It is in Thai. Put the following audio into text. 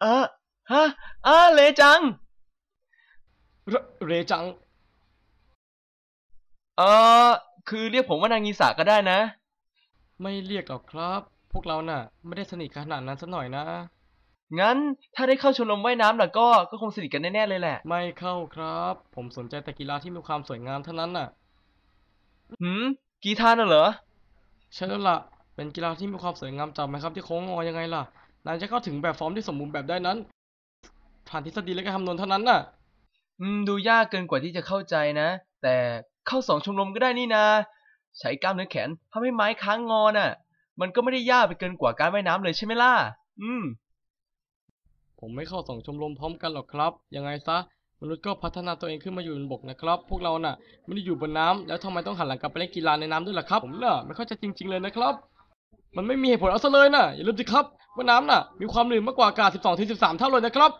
เออฮะอ่าเลจัง เรเรจัง เออคือเรียกผมว่านางงีสาก็ได้นะ ไม่เรียกหรอกครับ พวกเราน่ะ ไม่ได้สนิทขนาดนั้นสักหน่อยนะ งั้นถ้าได้เข้าชมรมว่ายน้ำล่ะก็ก็คงสนิทกันแน่ๆเลยแหละ ไม่เข้าครับ ผมสนใจแต่กีฬาที่มีความสวยงามเท่านั้นน่ะ หืม กีตาร์น่ะเหรอ ใช่แล้วล่ะ เป็นกีฬาที่มีความสวยงามจับไหมครับที่โค้งงอยังไงล่ะ นายจะเข้าถึงแบบฟอร์มที่สมบูรณ์แบบได้นั้น ผ่านทฤษฎีและการคำนวณเท่านั้นน่ะ อืม ดูยากเกินกว่าที่จะเข้าใจนะ แต่เข้าสองชมรมก็ได้นี่นาใช้กล้ามเนื้อแขนทำให้ไม้ค้างงอน่ะ มันก็ไม่ได้ยากไปเกินกว่าการว่ายน้ำเลยใช่ไหมล่ะ อืม ผมไม่เข้าสองชมรมพร้อมกันหรอกครับ ยังไงซะ มนุษย์ก็พัฒนาตัวเองขึ้นมาอยู่บนบกนะครับ พวกเราน่ะ ไม่ได้อยู่บนน้ำแล้วทำไมต้องหันหลังกลับไปเล่นกีฬาในน้ำด้วยล่ะครับ ผมน่ะไม่เข้าใจจริง ๆเลยนะครับ มันไม่มีเหตุผลเอาซะเลยนะอย่าลืมสิครับว่าน้ำน่ะมีความหนืดมากกว่าอากาศ 12ถึง13 เท่าเลยนะครับ